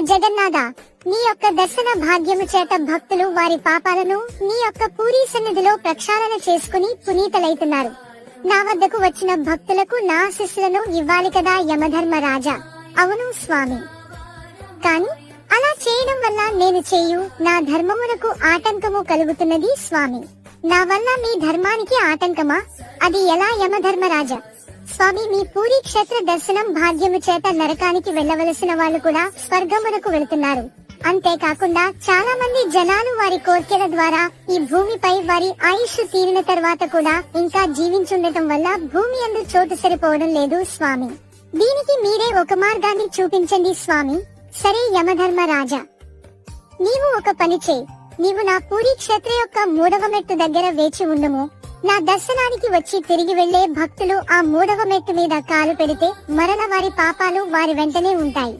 జగన్నాథ నీ యొక్క దర్శన భాగ్యము చేత భక్తులు వారి పాపాలను నీ యొక్క పూరీ సన్నిధిలో ప్రక్షాళన చేసుకుని పునీతలైతున్నారు. నా వద్దకు వచ్చిన భక్తులకు నా ఆశీస్సులను ఇవ్వాలి కదా యమధర్మరాజా. అవును స్వామి. కాని అలా చేయడం వల్ల నేను చేయు నా ధర్మమునకు ఆటంకము కలుగుతున్నది స్వామి. నా వల్ల మీ ధర్మానికి ఆటంకమా? అది ఎలా యమధర్మరాజా? స్వామి మీ పూరి క్షేత్ర దర్శనం భాగ్యము చేత నరకానికి వెళ్ళవలసిన వాళ్ళు కూడా స్వర్గమునకు వెళుతున్నారు. అంతేకాకుండా చాలా మంది జనాలు వారి కోర్కెల ద్వారా ఈ భూమిపై వారి ఆయుష్ తీరిన తర్వాత కూడా ఇంకా జీవించుండటం వల్ల భూమి అందు చోటు సరిపోవడం లేదు స్వామి. దీనికి మీరే ఒక మార్గాన్ని చూపించండి స్వామి. సరే యమధర్మరాజా నీవు ఒక పని చేయి. నీవు నా పూరి క్షేత్ర యొక్క మూడవ మెట్టు దగ్గర వేచి ఉండము. నా దర్శనానికి వచ్చి తిరిగి వెళ్ళే భక్తులు ఆ మూడవ మెట్టు మీద కాలు పెడితే మరల వారి పాపాలు వారి వెంటనే ఉంటాయి.